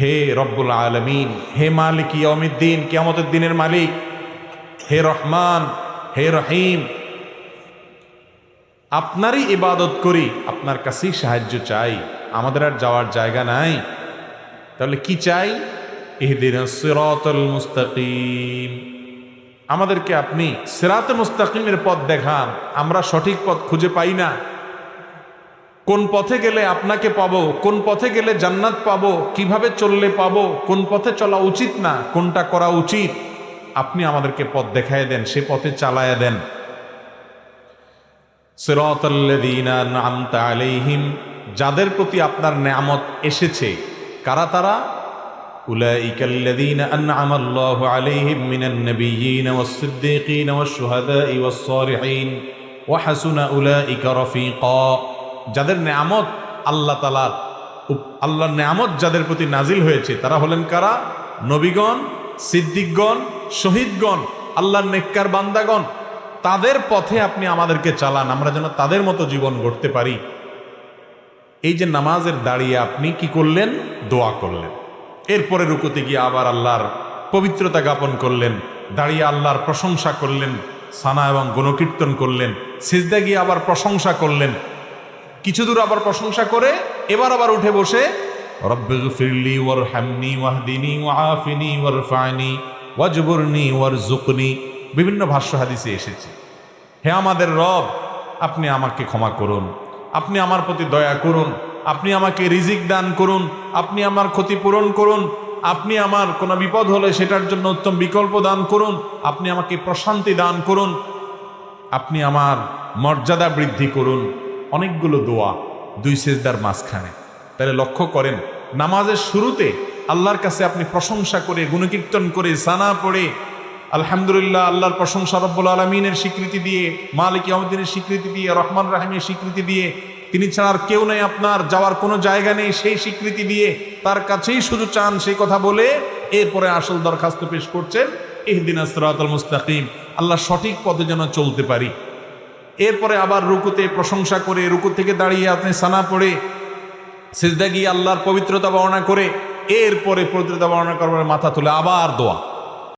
হে রব্বুল আলমিন, হে মালিক ইয়মিদ্দিন কিয়ামতের দিনের মালিক, হে রহমান, হে রহিম, আপনারই ইবাদত করি, আপনার কাছেই সাহায্য চাই, আমাদের আর যাওয়ার জায়গা নাই। তাহলে কি চাই? ইহদিন সিরাতুল মুস্তাকিম। আমাদেরকে আপনি সিরাতে মুস্তাকিমের পথ দেখান, আমরা সঠিক পথ খুঁজে পাই না। কোন পথে গেলে আপনাকে পাবো? কোন পথে গেলে জান্নাত পাবো? কীভাবে চললে পাবো? কোন পথে চলা উচিত না? কোনটা করা উচিত? আপনি আমাদেরকে পথ দেখায় দেন, সে পথে চালায় দেন। আলাইহিম, যাদের প্রতি আপনার নেয়ামত এসেছে, কারা তারা? রাফিকা। যাদের নেয়ামত আল্লাহ তাআলা আল্লাহর নেয়ামত যাদের প্রতি নাজিল হয়েছে, তারা হলেন কারা? নবীগণ, সিদ্দিকগণ, শহীদগণ, আল্লাহর নেককার বান্দাগণ। তাদের পথে আপনি আমাদেরকে চালান, আমরা যেন তাদের মতো জীবন গড়তে পারি। এই যে নামাজের দাঁড়িয়ে আপনি কি করলেন? দোয়া করলেন। এরপরে রুকুতে গিয়ে আবার আল্লাহর পবিত্রতা জ্ঞাপন করলেন, দাঁড়িয়ে আল্লাহর প্রশংসা করলেন, সানা এবং গুণকীর্তন করলেন সিজদা গিয়ে আবার প্রশংসা করলেন কিছু দূর আবার প্রশংসা করে, এবার আবার উঠে বসে ওয়াজবুরনি ওয়ারজুকনি বিভিন্ন ভাষ্য হাদিসে এসেছে। হে আমাদের রব, আপনি আমাকে ক্ষমা করুন, আপনি আমার প্রতি দয়া করুন, আপনি আমাকে রিজিক দান করুন, আপনি আমার ক্ষতি পূরণ করুন, আপনি আমার কোনো বিপদ হলে সেটার জন্য উত্তম বিকল্প দান করুন, আপনি আমাকে প্রশান্তি দান করুন, আপনি আমার মর্যাদা বৃদ্ধি করুন। অনেকগুলো দোয়া দুই সেজদার মাঝখানে। তাহলে লক্ষ্য করেন, নামাজের শুরুতে আল্লাহর কাছে আপনি প্রশংসা করে, গুণকীর্তন করে, সানা পড়ে, আলহামদুলিল্লাহ আল্লাহর প্রশংসা রব্বুল আলমিনের স্বীকৃতি দিয়ে, মালিক ইয়ামুদ্দিনের স্বীকৃতি দিয়ে, রহমান রাহিমের স্বীকৃতি দিয়ে, তিনি ছাড়া আর কেউ নেই আপনার, যাওয়ার কোনো জায়গা নেই, সেই স্বীকৃতি দিয়ে তার কাছেই শুধু চান সেই কথা বলে, এরপরে আসল দরখাস্ত পেশ করছেন, ইহদিন আসরাতুল মুস্তাকিম, আল্লাহ সঠিক পথে যেন চলতে পারি। এরপরে আবার রুকুতে প্রশংসা করে, রুকু থেকে দাঁড়িয়ে আপনি সানা পড়ে, সিজদা গিয়ে আল্লাহর পবিত্রতা বর্ণনা করে, এরপরে পবিত্রতা বর্ণনা করবার মাথা তুলে আবার দোয়া।